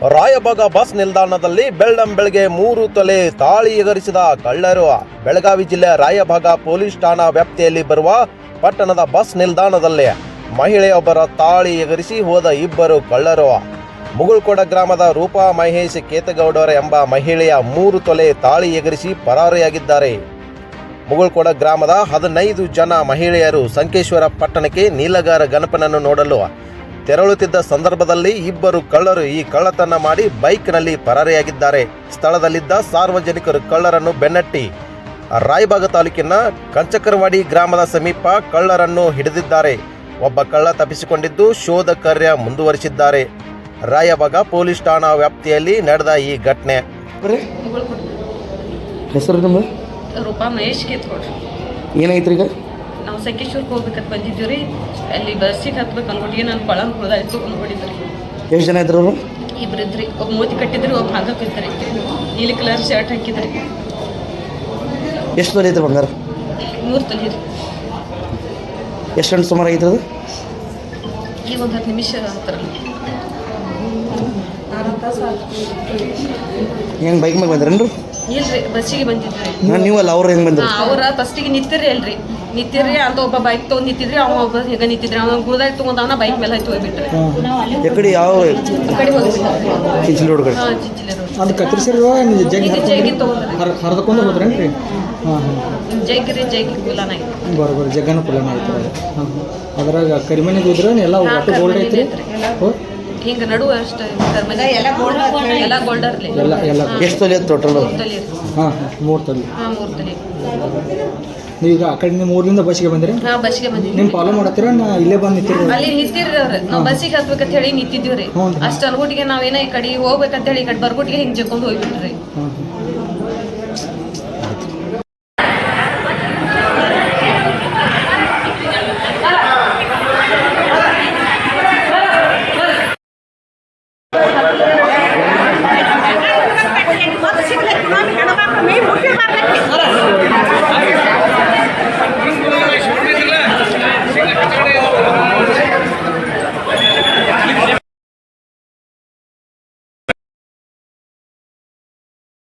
Raybag bus ನಿಲ್ದಾಣದಲ್ಲಿ ಬೆಳ್ಳಂ ಬೆಳಗ್ಗೆ ಮೂರು ತೊಲೆ ತಾಳಿ ಎಗರಿಸಿದ ಕಳ್ಳರು. ಬೆಳಗಾವಿ ಜಿಲ್ಲೆ ರಾಯಭಾಗ ಪೊಲೀಸ್ ಠಾಣಾ ವ್ಯಾಪ್ತಿಯಲ್ಲಿ ಬರುವ ಪಟ್ಟಣದ ಬಸ್ ನಿಲ್ದಾಣದಲ್ಲಿ ಮಹಿಳೆಯೊಬ್ಬರ ತಾಳಿ ಎಗರಿಸಿ ಹೋದ ಇಬ್ಬರು ಕಳ್ಳರು. ಮುಗುಳ್ಕೋಡ ಗ್ರಾಮದ ರೂಪಾ ಮಹೇಶ್ ಕೇತಗೌಡರ ಎಂಬ ಮಹಿಳೆಯ ಮೂರು ತೊಲೆ ತಾಳಿ ಎಗರಿಸಿ ಪರಾರಿಯಾಗಿದ್ದಾರೆ. ಮುಗುಳ್ಕೋಡ ಗ್ರಾಮದ ಹದಿನೈದು ಜನ ಮಹಿಳೆಯರು ಸಂಕೇಶ್ವರ ಪಟ್ಟಣಕ್ಕೆ ನೀಲಗಾರ ಗಣಪನನ್ನು ನೋಡಲು ತೆರಳುತ್ತಿದ್ದ ಸಂದರ್ಭದಲ್ಲಿ ಇಬ್ಬರು ಕಳ್ಳರು ಈ ಕಳ್ಳತನ ಮಾಡಿ ಬೈಕ್ನಲ್ಲಿ ಪರಾರಿಯಾಗಿದ್ದಾರೆ. ಸ್ಥಳದಲ್ಲಿದ್ದ ಸಾರ್ವಜನಿಕರು ಕಳ್ಳರನ್ನು ಬೆನ್ನಟ್ಟಿ ರಾಯಬಾಗ ತಾಲೂಕಿನ ಕಂಚಕರವಾಡಿ ಗ್ರಾಮದ ಸಮೀಪ ಕಳ್ಳರನ್ನು ಹಿಡಿದಿದ್ದಾರೆ. ಒಬ್ಬ ಕಳ್ಳ ತಪ್ಪಿಸಿಕೊಂಡಿದ್ದು ಶೋಧ ಕಾರ್ಯ ಮುಂದುವರಿಸಿದ್ದಾರೆ. ರಾಯಬಾಗ ಪೊಲೀಸ್ ಠಾಣಾ ವ್ಯಾಪ್ತಿಯಲ್ಲಿ ನಡೆದ ಈ ಘಟನೆ. ಹೆಸರು ನಿಮ್ಮ ರೂಪಾ ಮಹೇಶ್ ಕಿತ್ಕೊಡ್ರಿ ಏನಾಯ್ತು ಈಗ ನಾವು ಸಕೇಶ್ವರಕ್ಕೆ ಹೋಗ್ಬೇಕಂತ ಬಂದಿದ್ದೀವಿ ರೀ. ಅಲ್ಲಿ ಬಸ್ಸಿಗೆ ಹತ್ಬೇಕು ಅಂದ್ಬಿಟ್ಟು ನಾನು ಕೊಳಂಗ್ ಹುಳ್ದಾಯ್ತು ಅಂದ್ಬಿಟ್ಟಿದ್ರಿ ಎಷ್ಟು ಜನ ಇದ್ರು ಅವರು? ಇಬ್ರು ಇದ್ರಿ. ಒಬ್ಬ ಮೋತಿ ಕಟ್ಟಿದ್ರಿ ಒಬ್ಬ ಹಂಗ ಬಿದ್ರಿ ನೀಲಿ ಕಲರ್ ಶರ್ಟ್ ಹಾಕಿದ್ರಿ. ಎಷ್ಟು ತೊಲೆ ಐತ್ರಿ ಬಂಗಾರ? ಮೂರು ತೊಲೆ ರೀ. ಎಷ್ಟು ಗಂಟೆ ಸುಮಾರು ಐತ್ರಿ ಅದು? ಈಗ ಒಂದು ಹತ್ತು ನಿಮಿಷ ಅಂತಾರಲ್ಲ ಹೆಂಗೆ ಬೈಕ್ ಮೇಲೆ ಬಂದ್ರೇನ್ರಿ? ಇಲ್ರಿ ಬಸ್ಸಿಗೆ ಬಂದಿದ್ರಿ ನೀವು ನೀವಲ್ಲ ಅವ್ರು ಹೆಂಗೆ ಬಂದ್ರಿ? ಅವ್ರ ಫಸ್ಟಿಗೆ ನಿಂತಿರಿ ಅಲ್ರಿ. ನಿಂತಿರಿ ಅಂತ ಒಬ್ಬ ಬೈಕ್ ತಗೊಂಡ್ ನಿಂತಿದ್ರಿ ಅವ ಒಬ್ಬ ಹೆಂಗ ನಿಂತಿದ್ರಿ. ಅವ್ನ ಗುಳ್ದಾಗಿ ತೊಗೊಂಡವನ ಬೈಕ್ ಮೇಲೆ ಹತ್ತಿ ಹೋಗ್ಬಿಟ್ರಿ. ಎಕಡೆ ಯಾವ ಕಡೆ ಹೋಗ್ಬಿಟ್ರಿ. ಚಿಂಚಲಿ ರೋಡ್ ಕಡೆ? ಹಾಂ ಚಿಂಚಿಲೆ ರೋಡ್. ಅದು ಕತ್ತರಿಸಿರುವ ಜಗ್ಗಿ ಜಗ್ಗಿ ತೊಗೊಂಡ್ರಿ. ಹರ್ ಹರಿದಕೊಂಡು ಹೋದ್ರೇನ್ರಿ ಹಾಂ ಹಾಂ. ಜಗ್ಗಿ ಜಗ್ಗನ ಪುಲ್ಲನ ಆಯ್ತು. ಅದ್ರಾಗ ಕರಿಮನೆ ಇದ್ರೆ ಎಲ್ಲ ಒಟ್ಟು ಗೋಲ್ಡ್ ಐತ್ರಿ? ಹಿಂಗ ನಡುವ ಅಷ್ಟೇ ಎಲ್ಲ ಎಲ್ಲ ಗೋಲ್ಡರ್ಲಿ ಎಲ್ಲ ಎಲ್ಲ ಎಷ್ಟು ತೊಲೆ ಟೋಟಲ್ ಹಾಂ ಮೂರು ತಲೆ. ಹಾ ಮೂರ್ ತಲೆ ನೀವೀಗ ಆ ಕಡೆ ನೀವು ಊರಿಂದ ಬಸ್ಸಿಗೆ ಬಂದ್ರಿ? ಹಾ ಬಸ್ಗೆ ಬಂದಿದ್ವಿ ನಿಮ್ಮ ಫಾಲೋ ಮಾಡತ್ತೀರ? ನಾ ಇಲ್ಲೇ ಬಂದು ನಿಂತಿರಿ ಅಲ್ಲಿ ನಿಂತಿರ್ರಿ ಅವ್ರ ನಾವ್ ಬಸ್ಸಿಗೆ ಹತ್ಬೇಕಂತ ಹೇಳಿ ನಿಂತಿದ್ವಿ ರೀ ಹ್ಞೂ ರೀ. ಅಷ್ಟ ಅನ್ಗುಟ್ಟಿಗೆ ನಾವೇನ ಈ ಕಡೆ ಹೋಗ್ಬೇಕಂತ ಹೇಳಿ ಈ ಕಡೆ ಬರ್ಗುಟ್ಗೆ ಹಿಂಗ್ ಜಕ್ಕೊಂಡ್ ಹೋಗ್ಬಿಟ್ರಿ. ಹಾಂ ಹಾಂ.